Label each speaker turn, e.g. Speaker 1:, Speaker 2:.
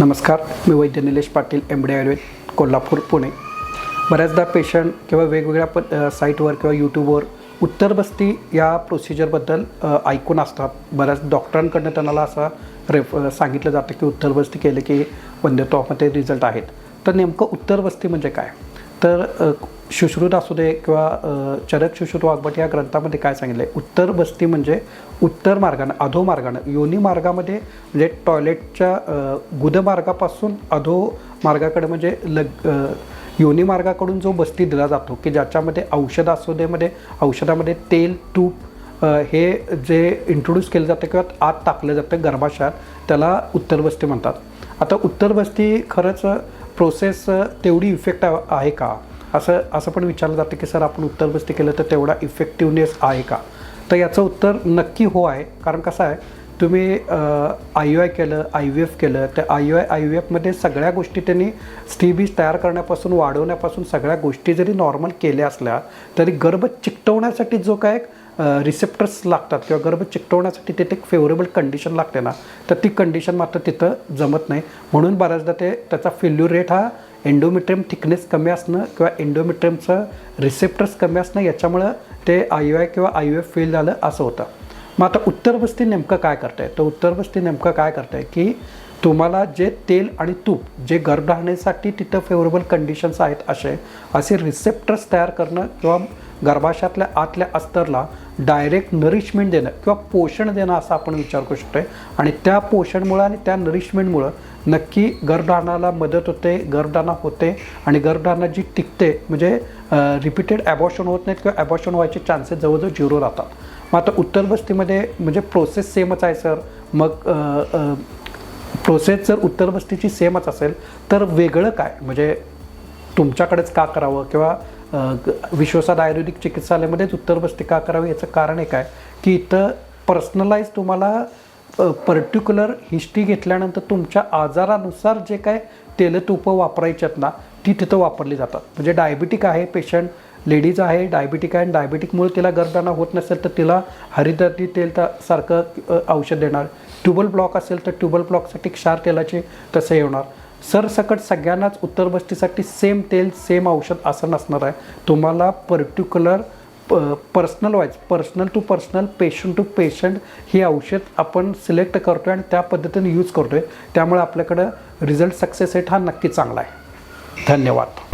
Speaker 1: नमस्कार मी वैद्य Nilesh Patil M D Ayurveda Kolhapur Pune. बऱ्याचदा पेशंट किंवा वेगवेगळ्या प साईटवर किंवा यूट्यूबवर उत्तरबस्ती या प्रोसिजरबद्दल ऐकून असतात. बऱ्याच डॉक्टरांकडनं त्यांना असा रेफ सांगितलं जातं की उत्तरबस्ती केले की वंद्यत्वामध्ये रिझल्ट आहेत. तर नेमकं उत्तरबस्ती म्हणजे काय? तर शुश्रुत सुश्रुत असू दे किंवा चरक सुश्रुत वाघबट या ग्रंथामध्ये काय सांगितलं आहे उत्तर बस्ती म्हणजे उत्तर मार्गानं अधो मार्गानं योनी मार्गामध्ये म्हणजे टॉयलेटच्या गुदमार्गापासून अधो मार्गाकडे म्हणजे लग योनी मार्गाकडून जो बस्ती दिला जातो की ज्याच्यामध्ये औषध असू देमध्ये औषधामध्ये तेल तूप हे जे इंट्रोड्यूस केलं जातं किंवा आत टाकलं जातं गर्भाशयात त्याला उत्तर बस्ती म्हणतात. आता उत्तर बस्ती खरंच प्रोसेस तेवढी इफेक्ट आहे का? असं असं पण विचारलं जातं की सर आपण उत्तर बस्ती केलं तर तेवढा इफेक्टिव्हनेस आहे का? तर याचं उत्तर नक्की हो आहे. कारण कसं आहे तुम्ही आय यू आय केलं आय व्ही एफ केलं तर I U I I V एफमध्ये सगळ्या गोष्टी त्यांनी स्टीबीज तयार करण्यापासून वाढवण्यापासून सगळ्या गोष्टी जरी नॉर्मल केल्या असल्या तरी गर्भ चिकटवण्यासाठी जो काय रिसेप्टर्स लागतात किंवा गर्भ चिकटवण्यासाठी तिथे एक फेवरेबल कंडिशन लागते ना तर ती कंडिशन मात्र तिथं जमत नाही. म्हणून बऱ्याचदा ते त्याचा फेल्युअर रेट हा एन्डोमिट्रियम थिकनेस कमी असणं किंवा एन्डोमिट्रियमचं रिसेप्टर्स कमी असणं याच्यामुळं ते आय यू आय किंवा आय यू एफ फेल झालं असं होतं. मग आता उत्तर बस्ती नेमकं काय करते तर उत्तर बस्ती नेमकं काय करते की तुम्हाला जे तेल आणि तूप जे गर्भ राहण्यासाठी तिथं फेवरेबल कंडिशन्स आहेत असे असे रिसेप्टर्स तयार करणं किंवा गर्भाशयातल्या आतल्या अस्तरला डायरेक्ट नरिशमेंट देणं किंवा पोषण देणं असं आपण विचार करू शकतो आणि त्या पोषणमुळं आणि त्या नरिशमेंटमुळं नक्की गर्भधारणाला मदत होते गर्भधारणा होते आणि गर्भधारणा जी टिकते म्हणजे रिपीटेड ॲबॉशन होत नाहीत किंवा ॲबॉशन व्हायचे चान्सेस जवळजवळ झिरो राहतात. मग आता उत्तर बस्तीमध्ये म्हणजे प्रोसेस सेमच आहे सर मग प्रोसेस जर उत्तर बस्तीची सेमच असेल तर वेगळं काय? म्हणजे तुमच्याकडेच का करावं? किंवा अ, विश्वसाद आयुर्वेदिक चिकित्सालयामध्येच उत्तर बस्ती का करावी याचं कारण एक आहे की इथं पर्सनलाइज तुम्हाला पर्टिक्युलर हिस्ट्री घेतल्यानंतर तुमच्या आजारानुसार जे काय तेलतुपं वापरायच्यात आहेत ना ती तिथं वापरली जातात. म्हणजे डायबिटिक आहे पेशंट लेडीज आहे डायबिटिक आहे आणि डायबिटिकमुळे तिला गर्भधारणा होत नसेल तर तिला हरिदर्दी तेल तर सारखं औषध देणार. ट्युबल ब्लॉक असेल तर ट्युबल ब्लॉकसाठी क्षार तेलाचे तसे येणार. सरसकट सगळ्यांनाच उत्तर बस्तीसाठी सेम तेल सेम औषध असं नसणार आहे. तुम्हाला particular personal wise personal to personal patient to patient हे औषध आपण सिलेक्ट करतो आहे आणि त्या पद्धतीने यूज करतो आहे त्यामुळे आपल्याकडं रिझल्ट सक्सेस रेट हा नक्की चांगला आहे. धन्यवाद.